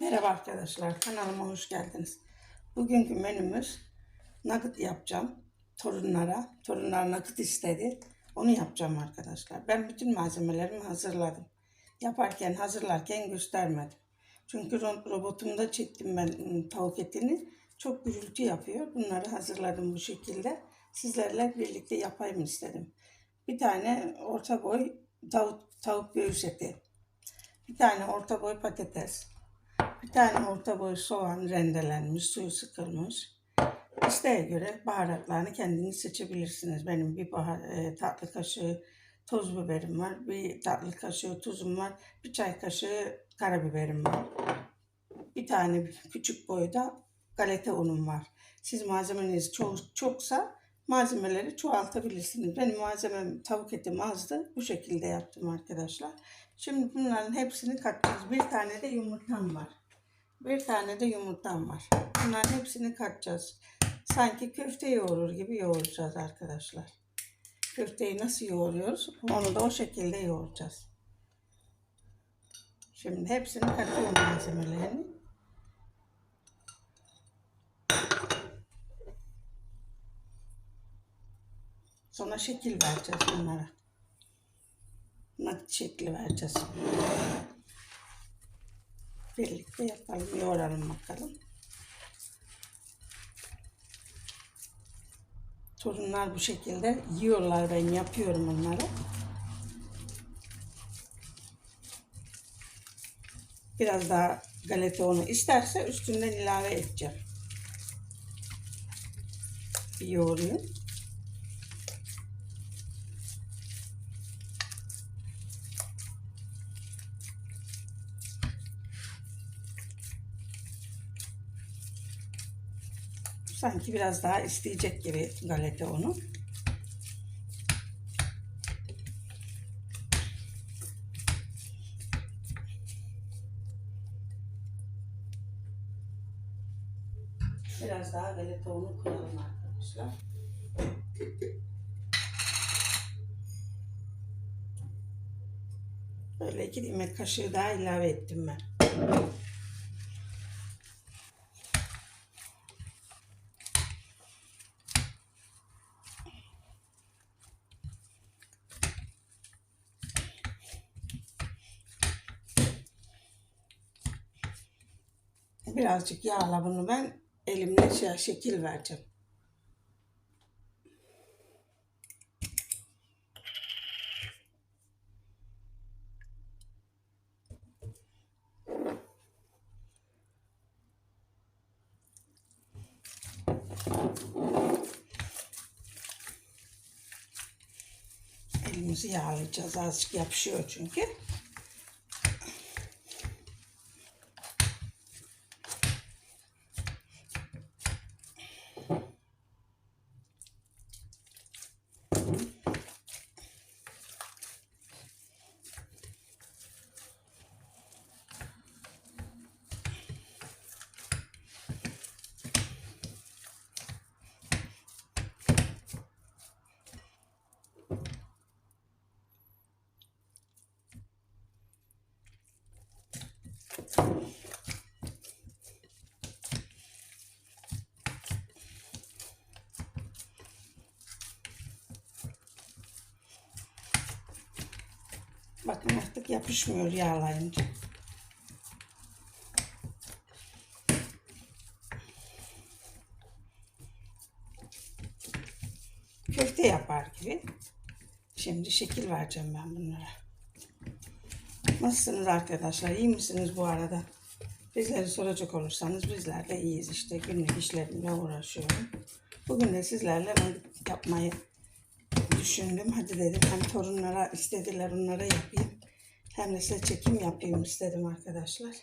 Merhaba arkadaşlar, kanalıma hoş geldiniz. Bugünkü menümüz nugget yapacağım. Torunlara, torunlar nugget istedi. Onu yapacağım arkadaşlar. Ben bütün malzemelerimi hazırladım. Yaparken, hazırlarken göstermedim. Çünkü ro- robotumda çektim ben ım, tavuk etini. Çok gürültü yapıyor. Bunları hazırladım bu şekilde. Sizlerle birlikte yapayım istedim. Bir tane orta boy tavuk, tavuk göğüs eti. Bir tane orta boy patates. Bir tane orta boy soğan rendelenmiş, suyu sıkılmış. İsteğe göre baharatlarını kendiniz seçebilirsiniz. Benim bir bahar, e, tatlı kaşığı toz biberim var, bir tatlı kaşığı tuzum var, bir çay kaşığı karabiberim var. Bir tane küçük boyda galeta unum var. Siz malzemeniz çok, çoksa malzemeleri çoğaltabilirsiniz. Benim malzemem tavuk etim azdı. Bu şekilde yaptım arkadaşlar. Şimdi bunların hepsini katacağız. Bir tane de yumurtam var. Bir tane de yumurtam var. Bunların hepsini katacağız. Sanki köfte yoğurur gibi yoğuracağız arkadaşlar. Köfteyi nasıl yoğuruyoruz? Onu da o şekilde yoğuracağız. Şimdi hepsini katıyorum malzemelerini. Sonra şekil vereceğiz bunlara. Nakit şekli vereceğiz. Birlikte yapalım, yoğuralım bakalım. Torunlar bu şekilde yiyorlar ben yapıyorum onları. Biraz daha galeta unu isterse üstünden ilave edeceğim. Yoğurayım. Sanki biraz daha isteyecek gibi galeta unu. Biraz daha galeta unu koyalım arkadaşlar. Böyle iki yemek kaşığı daha ilave ettim ben. Birazcık yağla bunu ben elimle şey, şekil vereceğim. Elimizi yağlayacağız. Azıcık yapışıyor çünkü. Bakın artık yapışmıyor yağlayınca. Köfte yapar gibi. Şimdi şekil vereceğim ben bunlara. Nasılsınız arkadaşlar? İyi misiniz bu arada? Bizleri soracak olursanız bizler de iyiyiz işte. Günlük işlerimle uğraşıyorum. Bugün de sizlerle yapmayı düşündüm. Hadi dedim hem torunlara istediler onlara yapayım. Hem de size çekim yapayım istedim arkadaşlar.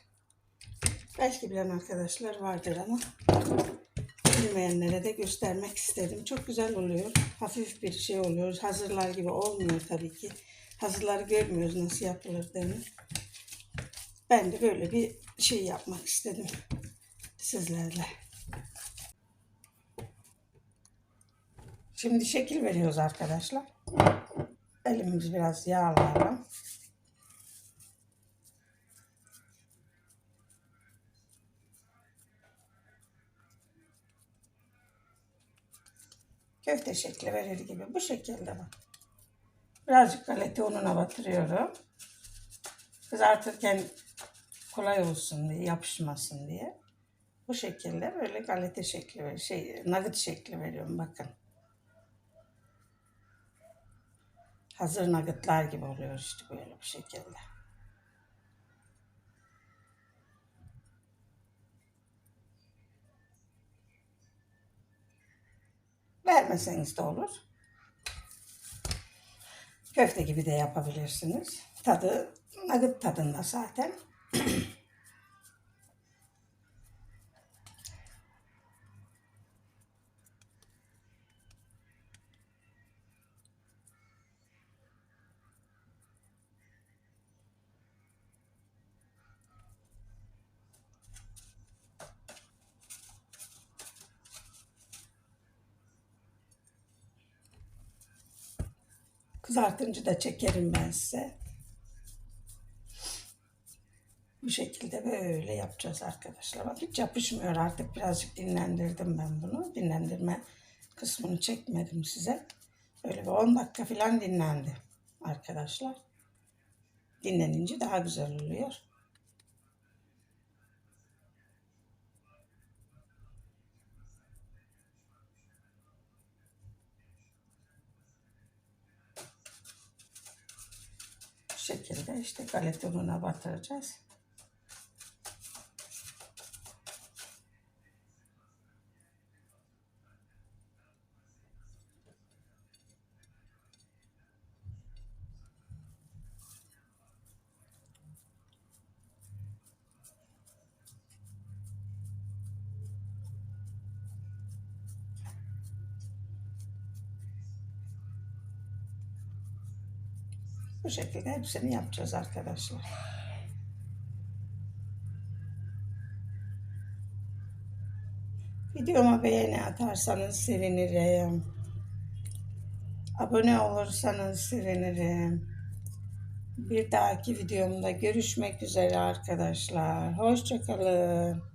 Belki bilen arkadaşlar vardır ama bilmeyenlere de göstermek istedim. Çok güzel oluyor. Hafif bir şey oluyor. Hazırlar gibi olmuyor tabii ki. Hazırları görmüyoruz nasıl yapılırdığını. Ben de böyle bir şey yapmak istedim sizlerle. Şimdi şekil veriyoruz arkadaşlar. Elimizi biraz yağlayalım. köfte şekli verir gibi bu şekilde bak. Birazcık galeta ununa batırıyorum. Kızartırken kolay olsun diye, yapışmasın diye. Bu şekilde böyle galeta şekli, şey, nugget şekli veriyorum bakın. Hazır nuggetlar gibi oluyor işte böyle bu şekilde. Vermeseniz de olur. Köfte gibi de yapabilirsiniz. Tadı nugget tadında zaten. Kızartınca da çekerim ben size. Bu şekilde böyle yapacağız arkadaşlar. Bak hiç yapışmıyor artık. Birazcık dinlendirdim ben bunu. Dinlendirme kısmını çekmedim size. Böyle bir 10 dakika falan dinlendi arkadaşlar. Dinlenince daha güzel oluyor. Şekilde işte galeta ununa batıracağız. Bu şekilde hepsini yapacağız arkadaşlar. Videoma beğeni atarsanız sevinirim. Abone olursanız sevinirim. Bir dahaki videomda görüşmek üzere arkadaşlar. Hoşçakalın.